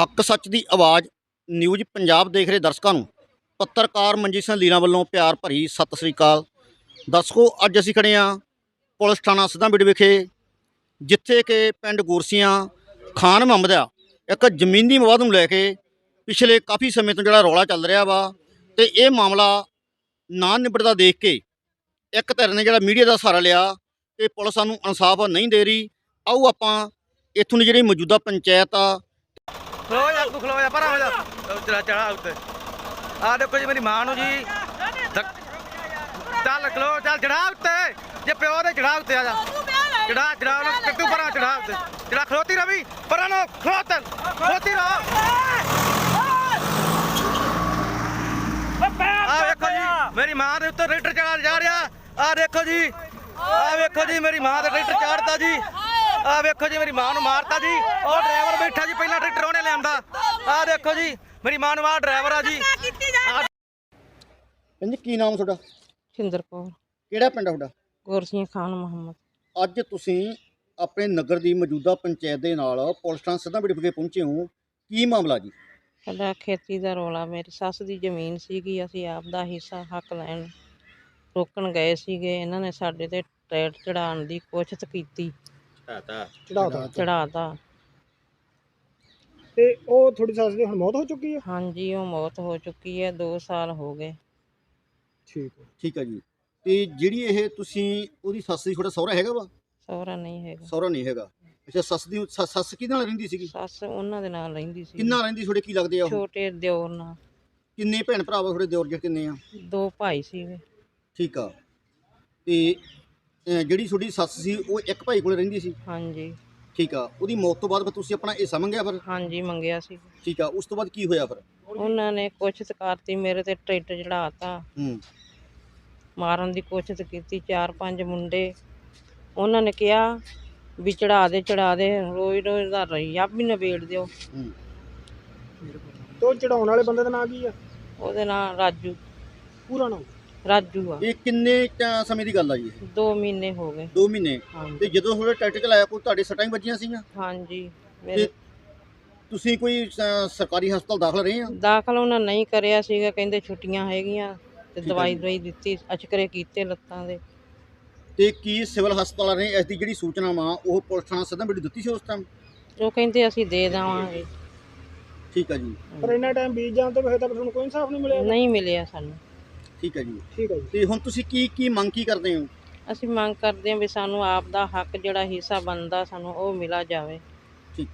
ਹੱਕ ਸੱਚ ਦੀ ਆਵਾਜ਼ ਨਿਊਜ਼ ਪੰਜਾਬ ਦੇਖ ਰਹੇ ਦਰਸ਼ਕਾਂ ਨੂੰ। ਪੱਤਰਕਾਰ ਮਨਜੀਤ ਸਿੰਘ ਲੀਨਾ ਵੱਲੋਂ ਪਿਆਰ ਭਰੀ ਸਤਿ ਸ੍ਰੀ ਅਕਾਲ। ਦਰਸ਼ਕੋ, ਅੱਜ ਅਸੀਂ ਖੜੇ ਹਾਂ ਪੁਲਿਸ ਥਾਣਾ ਸਿੱਧਾਂਬੀੜ ਵਿਖੇ, ਜਿੱਥੇ ਕਿ ਪਿੰਡ ਗੋਰਸੀਆਂ ਖਾਨ ਮੁਹੰਮਦ ਆ। ਇੱਕ ਜ਼ਮੀਨੀ ਵਿਵਾਦ ਨੂੰ ਲੈ ਕੇ ਪਿਛਲੇ ਕਾਫੀ ਸਮੇਂ ਤੋਂ ਜਿਹੜਾ ਰੌਲਾ ਚੱਲ ਰਿਹਾ ਵਾ ਤੇ ਇਹ ਮਾਮਲਾ ਨਾ ਨਿਬੜਦਾ ਦੇਖ ਕੇ ਇੱਕ ਧਿਰ ਨੇ ਜਿਹੜਾ ਮੀਡੀਆ ਦਾ ਸਹਾਰਾ ਲਿਆ ਤੇ ਪੁਲਿਸ ਸਾਨੂੰ ਇਨਸਾਫ ਨਹੀਂ ਦੇ ਰਹੀ। ਆਓ ਆਪਾਂ ਇੱਥੋਂ ਦੀ ਜਿਹੜੀ ਮੌਜੂਦਾ ਪੰਚਾਇਤ ਆ। ਖਲੋ ਜਾ, ਤੂੰ ਖਲੋ ਜਾ, ਪਰਾਂ ਹੋ ਜਾ। ਉਹ ਚੜਾ ਉੱਤੇ। ਆ ਦੇਖੋ ਜੀ, ਮੇਰੀ ਮਾਂ ਨੂੰ ਜੀ। ਚੱਲ ਖਲੋ, ਚੱਲ ਚੜਾ ਉੱਤੇ। ਜੇ ਪਿਓ ਦੇ ਚੜਾ ਉੱਤੇ ਆ ਜਾ। ਚੜਾ ਚੜਾ ਉਹਨੂੰ ਕਿੱਟੂ ਪਰਾਂ ਚੜਾ ਉੱਤੇ। ਚੜਾ, ਖਲੋਤੀ ਰਵੀ, ਪਰਾਂ ਨੂੰ ਖਲੋਤਨ ਖਲੋਤੀ ਰਹ ਆ ਵੇਖੋ ਜੀ, ਮੇਰੀ ਮਾਂ ਦੇ ਉੱਤੇ ਰੇਟਰ ਚੜਾ ਜਾ ਰਿਹਾ। ਆ ਦੇਖੋ ਜੀ, ਆ ਵੇਖੋ ਜੀ, ਮੇਰੀ ਮਾਂ ਦੇ ਰੇਟਰ ਚਾੜਦਾ ਜੀ। ਆ ਵੇਖੋ ਜੀ ਮੇਰੀ ਮਾਂ ਨੂੰ ਮਾਰਤਾ ਜੀ। ਉਹ ਡਰਾਈਵਰ ਬੈਠਾ ਜੀ ਪਹਿਲਾਂ ਟਰੈਕਟਰ ਉਹਨੇ ਲਿਆਂਦਾ। ਆ ਦੇਖੋ ਜੀ ਮੇਰੀ ਮਾਂ ਨੂੰ ਆ ਡਰਾਈਵਰ ਆ ਜੀ। ਕਹਿੰਦੇ ਕੀ ਨਾਮ ਤੁਹਾਡਾ? ਸਿੰਦਰ ਕੌਰ। ਕਿਹੜਾ ਪਿੰਡ ਆ ਤੁਹਾਡਾ? ਗੁਰਸੀਆਂ ਖਾਨ ਮੁਹੰਮਦ। ਅੱਜ ਤੁਸੀਂ ਆਪਣੇ ਨਗਰ ਦੀ ਮੌਜੂਦਾ ਪੰਚਾਇਤ ਦੇ ਨਾਲ ਪੁਲਿਸ ਥਾਣਾ ਸਿੱਧਾਂਬੀੜ ਵਿਖੇ ਪਹੁੰਚੇ ਹੋ। ਕੀ ਮਾਮਲਾ ਜੀ? ਸਾਡਾ ਖੇਤੀ ਦਾ ਰੋਲਾ ਮੇਰੀ ਸੱਸ ਦੀ ਜ਼ਮੀਨ ਸੀਗੀ ਅਸੀਂ ਆਪ ਦਾ ਹਿੱਸਾ ਹੱਕ ਲੈਣ ਰੋਕਣ ਗਏ ਸੀਗੇ। ਇਹਨਾਂ ਨੇ ਸਾਡੇ ਤੇ ਟਰੈਟ ਚੜਾਉਣ ਦੀ ਕੋਸ਼ਿਸ਼ ਕੀਤੀ। ਚੜਾਤਾ। ਚੜਾਤਾ। ਤੇ ਉਹ ਤੁਹਾਡੀ ਸੱਸ ਦੀ ਹੁਣ ਮੌਤ ਹੋ ਚੁੱਕੀ ਹੈ? ਹਾਂਜੀ ਉਹ ਮੌਤ ਹੋ ਚੁੱਕੀ ਹੈ 2 ਸਾਲ ਹੋ ਗਏ। ਠੀਕ ਹੈ। ਠੀਕ ਹੈ ਜੀ। ਤੇ ਜਿਹੜੀ ਇਹ ਤੁਸੀਂ ਉਹਦੀ ਸੱਸ ਦੀ ਤੁਹਾਡਾ ਸਹੁਰਾ ਹੈਗਾ ਵਾ? ਸਹੁਰਾ ਨਹੀਂ ਹੈਗਾ। ਸਹੁਰਾ ਨਹੀਂ ਹੈਗਾ। ਅੱਛਾ ਸੱਸ ਦੀ ਸ- ਸੱਸ ਕਿਹਦੇ ਨਾਲ ਰਹਿੰਦੀ ਸੀਗੀ? ਸੱਸ ਉਹਨਾਂ ਦੇ ਨਾਲ ਰਹਿੰਦੀ ਸੀ। ਕਿੰਨਾ ਰਹਿੰਦੀ ਤੁਹਾਡੇ ਕੀ ਲੱਗਦੇ ਆ ਉਹ? ਛੋਟੇ ਦਿਓਰ ਨਾਲ। ਕਿੰਨੇ ਭੈਣ ਭਰਾ ਵਾ ਤੁਹਾਡੇ ਦਿਓਰ ਜਿਹੜੇ ਕਿੰਨੇ ਆ? ਦੋ ਭਾਈ ਸੀਗੇ। ਠੀਕ ਆ। ਤੇ ਅਹ, ਜਿਹੜੀ ਤੁਹਾਡੀ ਸੱਸ ਸੀ ਉਹ ਇੱਕ ਭਾਈ ਕੋਲੇ ਰਹਿੰਦੀ ਸੀ? ਹਾਂਜੀ। ਠੀਕ ਆ। ਉਹਦੀ ਮੌਤ ਤੋਂ ਬਾਅਦ ਫਿਰ ਤੁਸੀਂ ਆਪਣਾ ਹਿੱਸਾ ਮੰਗਿਆ ਫਿਰ? ਹਾਂਜੀ ਮੰਗਿਆ ਸੀ। ਠੀਕ ਆ। ਉਸ ਤੋਂ ਬਾਅਦ ਕੀ ਹੋਇਆ ਫਿਰ? ਉਹਨਾਂ ਨੇ ਕੋਸ਼ਿਸ਼ ਕਰਤੀ ਮੇਰੇ ਤੇ ਟਰੈਟ ਚੜਾਤਾ ਹੂੰ। ਮਾਰਨ ਦੀ ਕੋਸ਼ਿਸ਼ ਕੀਤੀ ਚਾਰ ਪੰਜ ਮੁੰਡੇ। ਉਹਨਾਂ ਨੇ ਕਿਹਾ ਵੀ ਚੜਾ ਦੇ ਚੜਾ ਦੇ ਰੋਜ਼ ਰੋਜ਼ ਦਾ ਰੱਬ ਵੀ ਨਵੇੜ ਦਿਓ। ਹੂੰ। ਤੇ ਉਹ ਚੜਾਉਣ ਵਾਲੇ ਬੰਦੇ ਦਾ ਨਾਂ ਕੀ ਆ? ਉਹਦੇ ਨਾਲ ਰਾਜੂ। ਪੂਰਾ ਨਾਮ? ਰਾਜੂ ਆ। ਇਹ ਕਿੰਨੇ ਕੁ ਸਮੇਂ ਦੀ ਗੱਲ ਆ ਜੀ ਇਹ? 2 ਮਹੀਨੇ ਹੋ ਗਏ। 2 ਮਹੀਨੇ। ਤੇ ਹਾਂਜੀ ਜਦੋਂ ਤੁਹਾਡੇ ਟਰੈਕਟਰ ਚਲਾਇਆ ਕੋਈ ਤੁਹਾਡੇ ਸੱਟਾਂ ਹੀ ਵੱਜੀਆਂ ਸੀਗੀਆਂ? ਹਾਂਜੀ। ਮੇਰੇ ਤੁਸੀਂ ਕੋਈ ਅਹ, ਸਰਕਾਰੀ ਹਸਪਤਾਲ ਦਾਖਲ ਰਹੇ ਆ? ਦਾਖਲ ਉਹਨਾਂ ਨਹੀਂ ਕਰਿਆ ਸੀਗਾ ਕਹਿੰਦੇ ਛੁੱਟੀਆਂ ਹੈਗੀਆਂ ਤੇ ਹੈ ਦਵਾਈ ਜੀ। ਦਵਾਈ ਦਿੱਤੀ ਅਚਕਰੇ ਕੀਤੇ ਲੱਤਾਂ ਦੇ। ਤੇ ਕੀ ਸਿਵਲ ਹਸਪਤਾਲ ਨੇ ਇਸ ਦੀ ਜਿਹੜੀ ਸੂਚਨਾ ਵਾ ਉਹ ਪੁਲਿਸ ਥਾਣਾ ਸਿੱਧਾਂਬੀੜ ਦਿੱਤੀ ਸੀ ਉਸ ਟਾਈਮ ਉਹ ਕਹਿੰਦੇ ਅਸੀਂ ਦੇ ਦੇਵਾਂਗੇ। ਠੀਕ ਆ ਜੀ। ਪਰ ਇੰਨਾ ਟਾਈਮ ਬੀਤ ਜਾਣ ਤੇ ਫਿਰ ਤੱਕ ਤੁਹਾਨੂੰ ਕੋਈ ਇਨਸਾਫ ਨਹੀਂ ਮਿਲਿਆ। ਨਹੀਂ ਮਿਲਿਆ ਸਾਨੂੰ। ਠੀਕ ਆ ਜੀ। ਠੀਕ ਹੈ ਜੀ। ਤੇ ਹੁਣ ਤੁਸੀਂ ਕੀ ਕੀ ਮੰਗ ਕੀ ਕਰਦੇ ਹੋ? ਅਸੀਂ ਮੰਗ ਕਰਦੇ ਹਾਂ ਵੀ ਸਾਨੂੰ ਆਪ ਦਾ ਹੱਕ ਜਿਹੜਾ ਹਿੱਸਾ ਬਣਦਾ ਸਾਨੂੰ ਉਹ ਮਿਲਾ ਜਾਵੇ। ਠੀਕ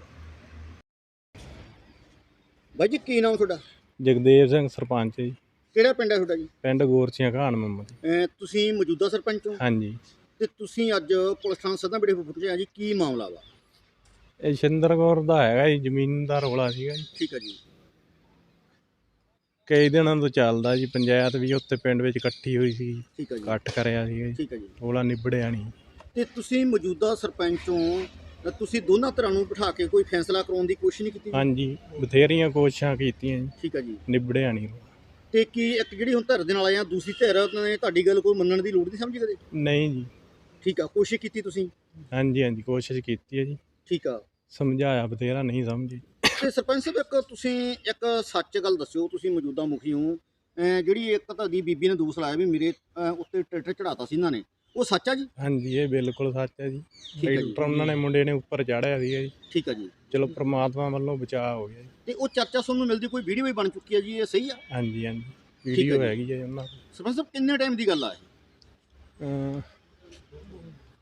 ਬਾਈ ਜੀ ਕੀ ਨਾਮ ਤੁਹਾਡਾ? ਜਗਦੇਵ ਸਿੰਘ ਸਰਪੰਚ ਜੀ। ਕਿਹੜਾ ਪਿੰਡ ਹੈ ਤੁਹਾਡਾ ਜੀ? ਪਿੰਡ ਗੋਰਚੀਆਂ ਘਾਣ ਮੁਹੰਮਦ ਅਹ, ਤੁਸੀਂ ਮੌਜੂਦਾ ਸਰਪੰਚ ਹੋ? ਹਾਂਜੀ। ਤੇ ਤੁਸੀਂ ਅੱਜ ਪੁਲਿਸ ਥਾਣਾ ਸਿੱਧਾਂਬੀੜ ਪਹੁੰਚੇ ਆ ਜੀ ਕੀ ਮਾਮਲਾ ਵਾ? ਇਹ ਸ਼ਿੰਦਰ ਕੌਰ ਦਾ ਹੈਗਾ ਜੀ ਜ਼ਮੀਨ ਦਾ ਰੌਲਾ ਸੀਗਾ ਜੀ। ਠੀਕ ਆ ਜੀ। ਕਈ ਦਿਨਾਂ ਤੋਂ ਚੱਲਦਾ ਜੀ ਪੰਚਾਇਤ ਵੀ ਉੱਥੇ ਪਿੰਡ ਵਿੱਚ ਇਕੱਠੀ ਹੋਈ ਸੀ। ਠੀਕ ਜੀ। ਇਕੱਠ ਕਰਿਆ ਸੀਗਾ ਜੀ। ਠੀਕ ਆ ਜੀ। ਰੌਲਾ ਨਿਬੜਿਆ ਨਹੀਂ। ਤੇ ਤੁਸੀਂ ਮੌਜੂਦਾ ਸਰਪੰਚ ਤਾਂ ਤੁਸੀਂ ਦੋਨਾਂ ਧਿਰਾਂ ਨੂੰ ਬਿਠਾ ਕੇ ਕੋਈ ਫੈਸਲਾ ਕਰਾਉਣ ਦੀ ਕੋਸ਼ਿਸ਼ ਨਹੀਂ ਕੀਤੀ? ਹਾਂਜੀ ਬਥੇਰੀਆਂ ਕੋਸ਼ਿਸ਼ਾਂ ਕੀਤੀਆਂ ਜੀ। ਠੀਕ ਆ ਜੀ। ਨਿਬੜਿਆ ਨਹੀਂ। ਤੇ ਕੀ ਇੱਕ ਜਿਹੜੀ ਹੁਣ ਧਿਰ ਦੇ ਨਾਲ ਆਇਆ ਦੂਸਰੀ ਧਿਰ ਨੇ ਤੁਹਾਡੀ ਗੱਲ ਕੋਈ ਮੰਨਣ ਦੀ ਲੋੜ ਨਹੀਂ ਸਮਝੀ ਕਦੇ? ਨਹੀਂ ਜੀ। ਠੀਕ ਆ ਕੋਸ਼ਿਸ਼ ਕੀਤੀ ਤੁਸੀਂ? ਹਾਂਜੀ ਹਾਂਜੀ ਕੋਸ਼ਿਸ਼ ਕੀਤੀ ਹੈ ਜੀ। ਠੀਕ ਆ। ਸਮਝਾਇਆ ਬਥੇਰਾ ਨਹੀਂ ਸਮਝੇ। ਤੇ ਸਰਪੰਚ ਸਾਹਿਬ ਇੱਕ ਤੁਸੀਂ ਇੱਕ ਸੱਚ ਗੱਲ ਦੱਸਿਓ ਤੁਸੀਂ ਮੌਜੂਦਾ ਮੁਖੀ ਹੋ। ਅਹ ਜਿਹੜੀ ਇੱਕ ਤੁਹਾਡੀ ਬੀਬੀ ਨੇ ਦੋਸ਼ ਲਾਇਆ ਵੀ ਮੇਰੇ ਅਹ, ਉੱਤੇ ਟਰੈਕਟਰ ਚੜਾਤਾ ਸੀ ਇਹਨਾਂ ਨੇ। ਉਹ ਸੱਚ ਆ ਜੀ? ਹਾਂਜੀ ਇਹ ਬਿਲਕੁਲ ਸੱਚ ਹੈ ਜੀ। ਠੀਕ ਹੈ ਜੀ। ਟਰੈਕਟਰ ਉਹਨਾਂ ਨੇ ਮੁੰਡੇ ਨੇ ਉੱਪਰ ਚਾੜਿਆ ਸੀਗਾ ਜੀ। ਠੀਕ ਆ ਜੀ। ਚਲੋ ਪ੍ਰਮਾਤਮਾ ਵੱਲੋਂ ਬਚਾਅ ਹੋ ਗਿਆ ਜੀ। ਤੇ ਉਹ ਚਰਚਾ ਤੁਹਾਨੂੰ ਮਿਲਦੀ ਕੋਈ ਵੀਡੀਓ ਵੀ ਬਣ ਚੁੱਕੀ ਹੈ ਜੀ ਇਹ ਸਹੀ ਆ? ਹਾਂਜੀ ਹਾਂਜੀ। ਹੈ ਵੀਡੀਓ ਜੀ। ਹੈਗੀ ਹੈ ਉਹਨਾਂ ਕੋਲ ਸਰਪੰਚ ਸਾਹਿਬ ਕਿੰਨੇ ਟਾਈਮ ਦੀ ਗੱਲ ਆ ਇਹ? ਅਮ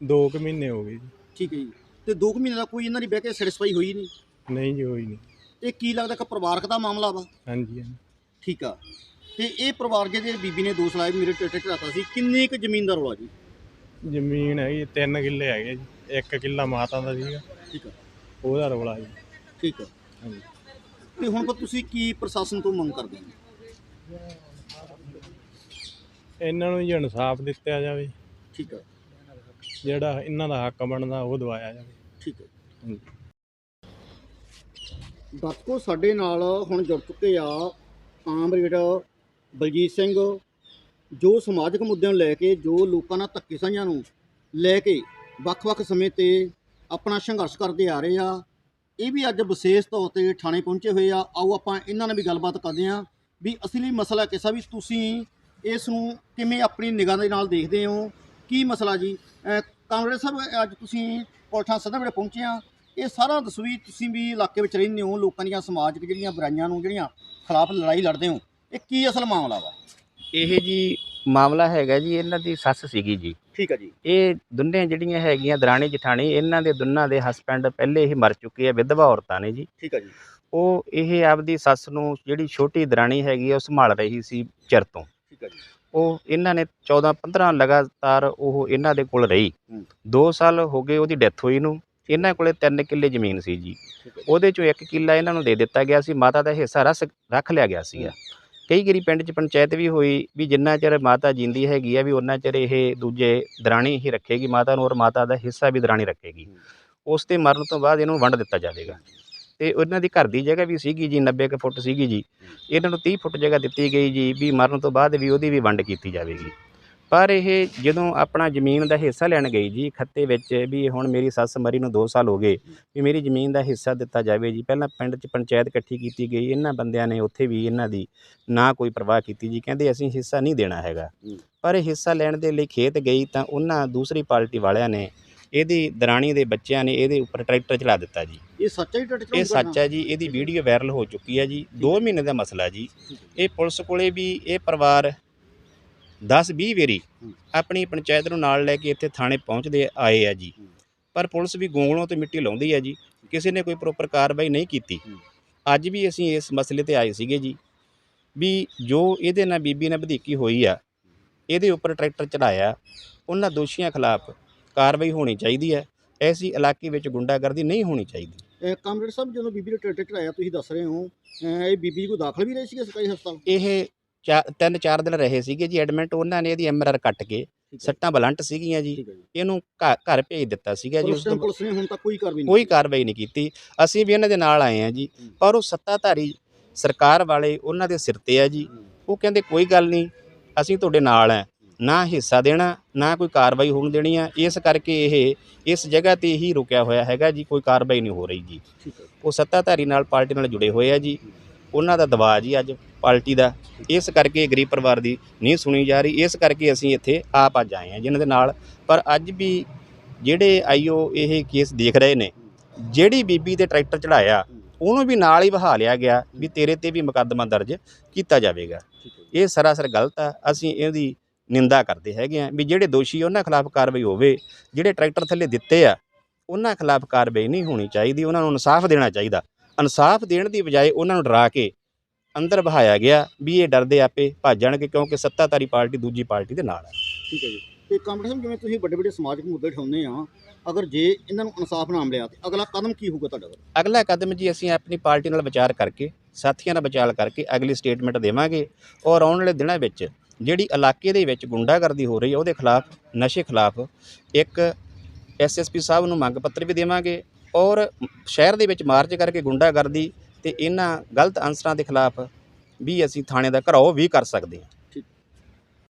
ਦੋ ਕੁ ਮਹੀਨੇ ਹੋ ਗਏ ਜੀ। ਠੀਕ ਹੈ ਜੀ। ਤੇ 2 ਮਹੀਨੇ ਦਾ ਕੋਈ ਇਹਨਾਂ ਦੀ ਬਹਿ ਕੇ ਸੈਟੀਸਫਾਈ ਹੋਈ ਨਹੀਂ? ਨਹੀਂ ਜੀ ਹੋਈ ਨਹੀਂ। ਇਹ ਕੀ ਲੱਗਦਾ ਕਿ ਪਰਿਵਾਰਕ ਦਾ ਮਾਮਲਾ ਵਾ? ਹਾਂਜੀ ਹਾਂਜੀ। ਠੀਕ ਆ। ਤੇ ਇਹ ਪਰਿਵਾਰ ਜਿਹਦੇ ਬੀਬੀ ਨੇ ਦੋਸ਼ ਲਾਇਆ ਵੀ ਮੇਰੇ ਟਰੈਕਟਰ ਚੜਾਤਾ ਸੀ ਕਿੰਨੀ ਕੁ ਜ਼ਮੀਨ ਦਾ ਰੌਲਾ ਜੀ? ਜ਼ਮੀਨ ਹੈਗੀ ਤਿੰਨ ਕਿੱਲੇ ਹੈਗੇ ਜੀ ਇੱਕ ਕਿੱਲਾ ਮਾਤਾ ਦਾ ਸੀਗਾ। ਠੀਕ ਆ। ਉਹਦਾ ਰੌਲਾ ਜੀ। ਠੀਕ ਆ। ਹਾਂਜੀ। ਤੇ ਹੁਣ ਫਿਰ ਤੁਸੀਂ ਕੀ ਪ੍ਰਸ਼ਾਸਨ ਤੋਂ ਮੰਗ ਕਰਦੇ ਹੋ? ਇਹਨਾਂ ਨੂੰ ਜੀ ਇਨਸਾਫ ਦਿੱਤਾ ਜਾਵੇ। ਠੀਕ ਆ। ਜਿਹੜਾ ਇਹਨਾਂ ਦਾ ਹੱਕ ਬਣਦਾ ਉਹ ਦਵਾਇਆ ਜਾਵੇ। ਠੀਕ ਹੈ ਹਾਂਜੀ। ਦਰਸ਼ਕੋ ਸਾਡੇ ਨਾਲ ਹੁਣ ਜੁੜ ਚੁੱਕੇ ਆ ਕਾਮਰੇਡ ਬਲਜੀਤ ਸਿੰਘ, ਜੋ ਸਮਾਜਿਕ ਮੁੱਦਿਆਂ ਨੂੰ ਲੈ ਕੇ, ਜੋ ਲੋਕਾਂ ਨਾਲ ਧੱਕੇ ਸਾਂਝਾਂ ਨੂੰ ਲੈ ਕੇ ਵੱਖ-ਵੱਖ ਸਮੇਂ ਤੇ ਆਪਣਾ ਸੰਘਰਸ਼ ਕਰਦੇ ਆ ਰਹੇ ਆ, ਇਹ ਵੀ ਅੱਜ ਵਿਸ਼ੇਸ਼ ਤੌਰ ਤੇ ਥਾਣੇ ਪਹੁੰਚੇ ਹੋਏ ਆ। ਆਓ ਆਪਾਂ ਇਹਨਾਂ ਨਾਲ ਵੀ ਗੱਲਬਾਤ ਕਰਦੇ ਹਾਂ ਵੀ ਅਸਲੀ ਮਸਲਾ ਕਿਸਾ ਵੀ ਤੁਸੀਂ ਇਸ ਨੂੰ ਕਿਵੇਂ ਆਪਣੀ ਨਿਗਾਹ ਦੇ ਨਾਲ ਦੇਖਦੇ ਹੋ? ਕੀ ਮਸਲਾ ਜੀ? ਕਾਮਰੇਡ ਸਾਹਿਬ, ਅੱਜ ਤੁਸੀਂ ਕੋਠਾ ਸਦਾ ਵੇਲੇ ਪਹੁੰਚੇ ਆ। ਇਹ ਸਾਰਾ ਦੱਸੋ ਵੀ ਤੁਸੀਂ ਵੀ ਇਲਾਕੇ ਵਿੱਚ ਰਹਿੰਦੇ ਹੋ ਲੋਕਾਂ ਦੀਆਂ ਸਮਾਜਿਕ ਜਿਹੜੀਆਂ ਬੁਰਾਈਆਂ ਨੂੰ ਜਿਹੜੀਆਂ ਖਿਲਾਫ ਲੜਾਈ ਲੜਦੇ ਹੋ ਇਹ ਕੀ ਅਸਲ ਮਾਮਲਾ ਵਾ? ਇਹ ਜੀ ਮਾਮਲਾ ਹੈਗਾ ਜੀ ਇਹਨਾਂ ਦੀ ਸੱਸ ਸੀਗੀ ਜੀ। ਠੀਕ ਹੈ ਜੀ। ਇਹ ਦੋਨੇ ਜਿਹੜੀਆਂ ਹੈਗੀਆਂ ਦਰਾਣੀ ਜਠਾਣੀ ਇਹਨਾਂ ਦੇ ਦੋਨਾਂ ਦੇ ਹਸਬੈਂਡ ਪਹਿਲੇ ਹੀ ਮਰ ਚੁੱਕੇ ਆ ਵਿਧਵਾ ਔਰਤਾਂ ਨੇ ਜੀ। ਠੀਕ ਹੈ ਜੀ। ਉਹ ਇਹ ਆਪਦੀ ਸੱਸ ਨੂੰ ਜਿਹੜੀ ਛੋਟੀ ਦਰਾਣੀ ਹੈਗੀ ਉਹ ਸੰਭਾਲ ਰਹੀ ਸੀ ਚਿਰ ਤੋਂ। ਠੀਕ ਹੈ ਜੀ। ਉਹ ਇਹਨਾਂ ਨੇ 14 15 ਲਗਾਤਾਰ ਉਹ ਇਹਨਾਂ ਦੇ ਕੋਲ ਰਹੀ। ਹੂੰ। 2 ਸਾਲ ਹੋ ਗਏ ਉਹਦੀ ਡੈਥ ਹੋਈ ਨੂੰ। ਇਹਨਾਂ ਕੋਲੇ 3 ਕਿੱਲੇ ਜ਼ਮੀਨ ਸੀ ਜੀ। ਉਹਦੇ ਚੋਂ 1 ਕਿੱਲਾ ਇਹਨਾਂ ਨੂੰ ਦੇ ਦਿੱਤਾ ਗਿਆ ਸੀ ਮਾਤਾ ਦਾ ਹਿੱਸਾ ਰਸ ਰੱਖ ਲਿਆ ਗਿਆ ਸੀਗਾ ਕਈ ਗਰੀ ਪਿੰਡ 'ਚ ਪੰਚਾਇਤ ਵੀ ਹੋਈ ਵੀ ਜਿੰਨਾ ਚਿਰ ਮਾਤਾ ਜਿੰਦੀ ਹੈਗੀ ਆ ਵੀ ਉਹਨਾਂ ਚਿਰ ਇਹ ਦੂਜੇ ਦਰਾਣੀ ਹੀ ਰੱਖੇਗੀ ਮਾਤਾ ਨੂੰ ਔਰ ਮਾਤਾ ਦਾ ਹਿੱਸਾ ਵੀ ਦਰਾਣੀ ਰੱਖੇਗੀ। ਉਸ ਤੇ ਮਰਨ ਤੋਂ ਬਾਅਦ ਇਹਨੂੰ ਵੰਡ ਦਿੱਤਾ ਜਾਵੇਗਾ। ਤੇ ਉਹਨਾਂ ਦੀ ਘਰ ਦੀ ਜਗ੍ਹਾ ਵੀ ਸੀਗੀ ਜੀ 90 ਕੁ ਫੁੱਟ ਸੀਗੀ ਜੀ। ਇਹਨਾਂ ਨੂੰ 30 ਫੁੱਟ ਜਗ੍ਹਾ ਦਿੱਤੀ ਗਈ ਜੀ ਵੀ ਮਰਨ ਤੋਂ ਬਾਅਦ ਵੀ ਉਹਦੀ ਵੀ ਵੰਡ ਕੀਤੀ ਜਾਵੇਗੀ। ਪਰ ਇਹ ਜਦੋਂ ਆਪਣਾ ਜ਼ਮੀਨ ਦਾ ਹਿੱਸਾ ਲੈਣ ਗਈ ਜੀ ਖੱਤੇ ਵਿੱਚ ਵੀ ਹੁਣ ਮੇਰੀ ਸੱਸ ਮਰੀ ਨੂੰ 2 ਸਾਲ ਹੋ ਗਏ ਵੀ ਮੇਰੀ ਜ਼ਮੀਨ ਦਾ ਹਿੱਸਾ ਦਿੱਤਾ ਜਾਵੇ ਜੀ। ਪਹਿਲਾਂ ਪਿੰਡ 'ਚ ਪੰਚਾਇਤ ਇਕੱਠੀ ਕੀਤੀ ਗਈ ਇਹਨਾਂ ਬੰਦਿਆਂ ਨੇ ਉੱਥੇ ਵੀ ਇਹਨਾਂ ਦੀ ਨਾ ਕੋਈ ਪਰਵਾਹ ਕੀਤੀ ਜੀ ਕਹਿੰਦੇ ਅਸੀਂ ਹਿੱਸਾ ਨਹੀਂ ਦੇਣਾ ਹੈਗਾ। ਪਰ ਇਹ ਹਿੱਸਾ ਲੈਣ ਦੇ ਲਈ ਖੇਤ ਗਈ ਤਾਂ ਉਹਨਾਂ ਦੂਸਰੀ ਪਾਰਟੀ ਵਾਲਿਆਂ ਨੇ ਇਹਦੀ ਦਰਾਣੀ ਦੇ ਬੱਚਿਆਂ ਨੇ ਇਹਦੇ ਉੱਪਰ ਟਰੈਕਟਰ ਚਲਾ ਦਿੱਤਾ ਜੀ। ਇਹ ਸੱਚਾ ਹੀ ਟੱਟ ਇਹ ਸੱਚ ਹੈ ਜੀ ਇਹਦੀ ਵੀਡੀਓ ਵਾਇਰਲ ਹੋ ਚੁੱਕੀ ਹੈ ਜੀ 2 ਮਹੀਨੇ ਦਾ ਮਸਲਾ ਜੀ। ਇਹ ਪੁਲਿਸ ਕੋਲੇ ਵੀ ਇਹ ਪਰਿਵਾਰ 10 20 ਵਾਰੀ। ਆਪਣੀ ਪੰਚਾਇਤ ਨੂੰ ਨਾਲ ਲੈ ਕੇ ਇੱਥੇ ਥਾਣੇ ਪਹੁੰਚਦੇ ਆਏ ਆ ਜੀ। ਪਰ ਪੁਲਿਸ ਵੀ ਗੋਂਗਲੋਂ ਤੇ ਮਿੱਟੀ ਲਾਉਂਦੀ ਹੈ ਜੀ। ਕਿਸੇ ਨੇ ਕੋਈ ਪ੍ਰੋਪਰ ਕਾਰਵਾਈ ਨਹੀਂ ਕੀਤੀ। ਅੱਜ ਵੀ ਅਸੀਂ ਇਸ ਮਸਲੇ ਤੇ ਆਏ ਸੀਗੇ ਜੀ। ਵੀ ਜੋ ਇਹਦੇ ਨਾਲ ਬੀਬੀ ਨਾਲ ਵਧੀਕੀ ਹੋਈ ਆ ਇਹਦੇ ਉੱਪਰ ਟਰੈਕਟਰ ਚੜਾਇਆ ਉਹਨਾਂ ਦੋਸ਼ੀਆਂ ਖਿਲਾਫ ਕਾਰਵਾਈ ਹੋਣੀ ਚਾਹੀਦੀ ਹੈ ਐਸੀ ਇਲਾਕੇ ਵਿੱਚ ਗੁੰਡਾਗਰਦੀ ਨਹੀਂ ਹੋਣੀ ਚਾਹੀਦੀ। ਕਾਮਰੇਡ ਸਾਹਿਬ ਜਦੋਂ ਬੀਬੀ ਦਾ ਟਰੈਕਟਰ ਚੜਾਇਆ ਤੁਸੀਂ ਦੱਸ ਰਹੇ ਹੋ ਇਹ ਬੀਬੀ ਕੋਈ ਦਾਖਲ ਵੀ ਰਹੀ ਸੀ ਸਰਕਾਰੀ ਹਸਪਤਾਲ? ਇਹ ਤਿੰਨ ਚਾਰ ਦਿਨ ਰਹੇ ਸੀਗੇ ਜੀ ਐਡਮਿਟ ਉਹਨਾਂ ਨੇ ਇਹਦੀ ਐਮਆਰਆਰ ਕੱਟ ਕੇ ਸੱਟਾਂ ਬਲੰਟ ਸੀਗੀਆਂ ਜੀ। ਇਹਨੂੰ ਘਰ ਭੇਜ ਦਿੱਤਾ ਸੀਗਾ ਜੀ ਉਸ ਤੋਂ ਪੁਲਿਸ ਨੇ ਹੁਣ ਤੱਕ ਕੋਈ ਕਾਰਵਾਈ ਨਹੀਂ ਕੋਈ। ਕਾਰਵਾਈ ਨਹੀਂ ਕੀਤੀ। ਅਸੀਂ ਵੀ ਇਹਨਾਂ ਦੇ ਨਾਲ ਆਏ ਆ ਜੀ। ਪਰ ਉਹ ਸੱਤਾਧਾਰੀ ਸਰਕਾਰ ਵਾਲੇ ਉਹਨਾਂ ਦੇ ਸਿਰ ਤੇ ਆ ਜੀ। ਉਹ ਕਹਿੰਦੇ ਕੋਈ ਗੱਲ ਨਹੀਂ ਅਸੀਂ ਤੁਹਾਡੇ ਨਾਲ ਆ ਨਾ ਹਿੱਸਾ ਦੇਣਾ ਨਾ ਕੋਈ ਕਾਰਵਾਈ ਹੋਣ ਦੇਣੀ ਆ। ਇਸ ਕਰਕੇ ਇਹ ਇਸ ਜਗ੍ਹਾ ਤੇ ਹੀ ਰੁਕਿਆ ਹੋਇਆ ਹੈਗਾ ਜੀ। ਕੋਈ ਕਾਰਵਾਈ ਨਹੀਂ ਹੋ ਰਹੀ ਜੀ। ਉਹ ਸੱਤਾਧਾਰੀ ਨਾਲ ਪਾਰਟੀ ਨਾਲ ਜੁੜੇ ਹੋਏ ਆ ਜੀ। ਉਹਨਾਂ ਦਾ ਦਬਾਅ ਜੀ ਅੱਜ ਪਾਰਟੀ ਦਾ। ਇਸ ਕਰਕੇ ਗਰੀਬ ਪਰਿਵਾਰ ਦੀ ਨਹੀਂ ਸੁਣੀ ਜਾ ਰਹੀ। ਇਸ ਕਰਕੇ ਅਸੀਂ ਇੱਥੇ ਆਪ ਅੱਜ ਆਏ ਹਾਂ ਜਿਨ੍ਹਾਂ ਦੇ ਨਾਲ। ਪਰ ਅੱਜ ਵੀ ਜਿਹੜੇ ਆਈਓ ਇਹ ਕੇਸ ਦੇਖ ਰਹੇ ਨੇ, ਜਿਹੜੀ ਬੀਬੀ ਤੇ ਟਰੈਕਟਰ ਚੜਾਇਆ, ਉਹਨੂੰ ਵੀ ਨਾਲ ਹੀ ਬਹਾ ਲਿਆ ਗਿਆ ਵੀ ਤੇਰੇ ਤੇ ਵੀ ਮੁਕੱਦਮਾ ਦਰਜ ਕੀਤਾ ਜਾਵੇਗਾ। ਇਹ ਸਰਾਸਰ ਗਲਤ ਆ। ਅਸੀਂ ਇਹਦੀ ਨਿੰਦਾ ਕਰਦੇ ਹੈਗੇ ਆ ਵੀ ਜਿਹੜੇ ਦੋਸ਼ੀ ਉਹਨਾਂ ਖਿਲਾਫ ਕਾਰਵਾਈ ਹੋਵੇ। ਜਿਹੜੇ ਟਰੈਕਟਰ ਥੱਲੇ ਦਿੱਤੇ ਆ, ਉਹਨਾਂ ਖਿਲਾਫ ਕਾਰਵਾਈ ਨਹੀਂ ਹੋਣੀ ਚਾਹੀਦੀ। ਉਹਨਾਂ ਨੂੰ ਇਨਸਾਫ ਦੇਣਾ ਚਾਹੀਦਾ। ਇਨਸਾਫ ਦੇਣ ਦੀ ਬਜਾਏ ਉਹਨਾਂ ਨੂੰ ਡਰਾ ਕੇ ਅੰਦਰ ਬਹਾਇਆ ਗਿਆ ਵੀ ਇਹ ਡਰਦੇ ਆਪੇ ਭੱਜ ਜਾਣਗੇ ਕਿਉਂਕਿ ਸੱਤਾਧਾਰੀ ਪਾਰਟੀ ਦੂਜੀ ਪਾਰਟੀ ਦੇ ਨਾਲ ਹੈ ਠੀਕ ਹੈ ਜੀ ਤੇ ਕਾਮਰੇਡ ਸਾਹਿਬ ਜਿਵੇਂ ਤੁਸੀਂ ਵੱਡੇ ਵੱਡੇ ਸਮਾਜਿਕ ਮੁੱਦੇ ਉਠਾਉਂਦੇ ਆ ਅਗਰ ਜੇ ਇਹਨਾਂ ਨੂੰ ਇਨਸਾਫ ਨਾ ਮਿਲਿਆ ਤੇ ਅਗਲਾ ਕਦਮ ਕੀ ਹੋਊਗਾ ਤੁਹਾਡਾ? ਅਗਲਾ ਕਦਮ ਜੀ ਅਸੀਂ ਆਪਣੀ ਪਾਰਟੀ ਨਾਲ ਵਿਚਾਰ ਕਰਕੇ ਸਾਥੀਆਂ ਨਾਲ ਵਿਚਾਰ ਕਰਕੇ ਅਗਲੀ ਸਟੇਟਮੈਂਟ ਦੇਵਾਂਗੇ ਔਰ ਆਉਣ ਵਾਲੇ ਦਿਨਾਂ ਵਿੱਚ ਜਿਹੜੀ ਇਲਾਕੇ ਦੇ ਵਿੱਚ ਗੁੰਡਾਗਰਦੀ ਹੋ ਰਹੀ ਹੈ ਉਹਦੇ ਖਿਲਾਫ ਨਸ਼ੇ ਖਿਲਾਫ ਇੱਕ ਐਸਐਸਪੀ ਸਾਹਿਬ ਨੂੰ ਮੰਗ ਪੱਤਰ ਵੀ ਦੇਵਾਂਗੇ ਔਰ ਸ਼ਹਿਰ ਦੇ ਵਿੱਚ ਮਾਰਚ ਕਰਕੇ ਗੁੰਡਾਗਰਦੀ ਤੇ ਇਹਨਾਂ ਗਲਤ ਅਨਸਰਾਂ ਦੇ ਖਿਲਾਫ ਵੀ ਅਸੀਂ ਥਾਣੇ ਦਾ ਘਰਾਓ ਵੀ ਕਰ ਸਕਦੇ ਹਾਂ।